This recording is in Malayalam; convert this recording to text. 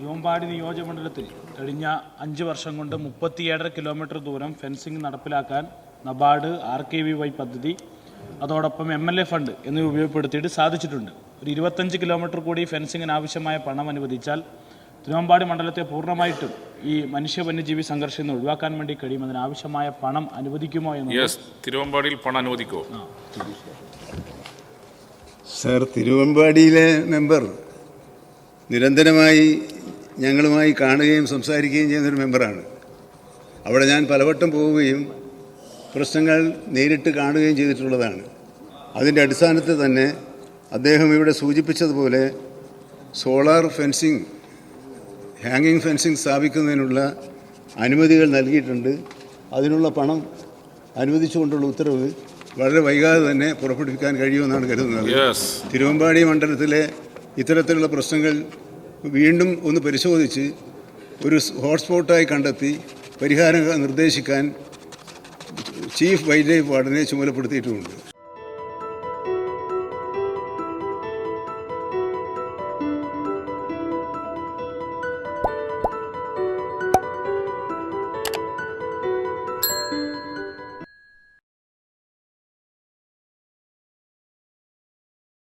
തിരുവമ്പാടി നിയോജകമണ്ഡലത്തിൽ കഴിഞ്ഞ അഞ്ച് വർഷം കൊണ്ട് മുപ്പത്തിയേഴര കിലോമീറ്റർ ദൂരം ഫെൻസിംഗ് നടപ്പിലാക്കാൻ NABARD R K V Y പദ്ധതി അതോടൊപ്പം എം എൽ എ ഫണ്ട് എന്നിവ ഉപയോഗപ്പെടുത്തിയിട്ട് സാധിച്ചിട്ടുണ്ട്. ഒരു ഇരുപത്തഞ്ച് കിലോമീറ്റർ കൂടി ഫെൻസിങ്ങിന് ആവശ്യമായ പണം അനുവദിച്ചാൽ തിരുവമ്പാടി മണ്ഡലത്തെ പൂർണമായിട്ടും ഈ മനുഷ്യ വന്യജീവി സംഘർഷം നിന്ന് ഒഴിവാക്കാൻ വേണ്ടി കഴിയും. അതിനാവശ്യമായ പണം അനുവദിക്കുമോ എന്ന് തിരുവമ്പാടിയിൽ പണം അനുവദിക്കുമോ സർ തിരുവമ്പാടിയിലെ മെമ്പർ നിരന്തരമായി ഞങ്ങളുമായി കാണുകയും സംസാരിക്കുകയും ചെയ്യുന്നൊരു മെമ്പറാണ്. അവിടെ ഞാൻ പലവട്ടം പോവുകയും പ്രശ്നങ്ങൾ നേരിട്ട് കാണുകയും ചെയ്തിട്ടുള്ളതാണ്. അതിന്റെ അടിസ്ഥാനത്തിൽ തന്നെ അദ്ദേഹം ഇവിടെ സൂചിപ്പിച്ചതുപോലെ സോളാർ ഫെൻസിങ് ഹാങ്ങിങ് ഫെൻസിങ് സ്ഥാപിക്കുന്നതിനുള്ള അനുമതികൾ നൽകിയിട്ടുണ്ട്. അതിനുള്ള പണം അനുവദിച്ചുകൊണ്ടുള്ള ഉത്തരവ് വളരെ വൈകാതെ തന്നെ പുറപ്പെടുവിക്കാൻ കഴിയുമെന്നാണ് കരുതുന്നത്. തിരുവമ്പാടി മണ്ഡലത്തിലെ ഇത്തരത്തിലുള്ള പ്രശ്നങ്ങൾ വീണ്ടും ഒന്ന് പരിശോധിച്ച് ഒരു ഹോട്ട്സ്പോട്ടായി കണ്ടെത്തി പരിഹാരം നിർദ്ദേശിക്കാൻ ചീഫ് വൈൽഡ് ലൈഫ് വാർഡനെ ചുമതലപ്പെടുത്തിയിട്ടുമുണ്ട്